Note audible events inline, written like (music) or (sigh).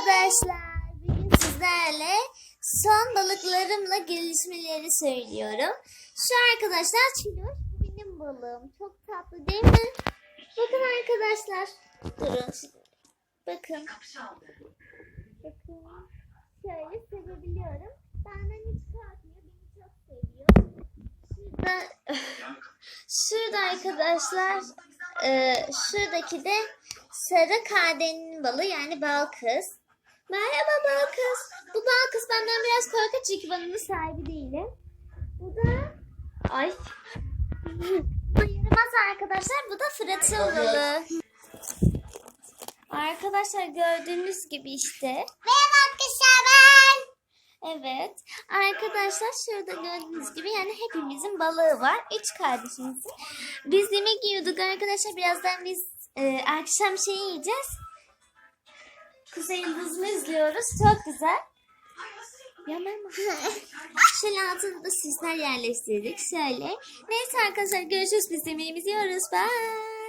arkadaşlar. Bugün sizlerle son balıklarımla gelişmeleri söylüyorum. Şu arkadaşlar Çiloş bu benim balığım. Çok tatlı değil mi? Bakın arkadaşlar. Durun. Bakın. Bakın. Şöyle sevebiliyorum. Benden hiç korkmuyor. Beni çok seviyor. Şurada, (laughs) şurada arkadaşlar e, şuradaki de sarı kardenin balı yani bal kız. Merhaba bal kız. Bu bal kız benden biraz korkak çünkü onun sahibi değilim. Bu da ay. Bu yaramaz arkadaşlar. Bu da Fırat'ın balı. Arkadaşlar gördüğünüz gibi işte. Merhaba arkadaşlar ben. Evet. Arkadaşlar şurada gördüğünüz gibi yani hepimizin balığı var. Üç kardeşimizin. Biz yemek yiyorduk arkadaşlar. Birazdan biz e, akşam şey yiyeceğiz. Kuzey Yıldızı'nı izliyoruz. Çok güzel. Yaman Şöyle altında da süsler yerleştirdik. Şöyle. Neyse arkadaşlar görüşürüz. Biz yemeğimizi yiyoruz. Bye.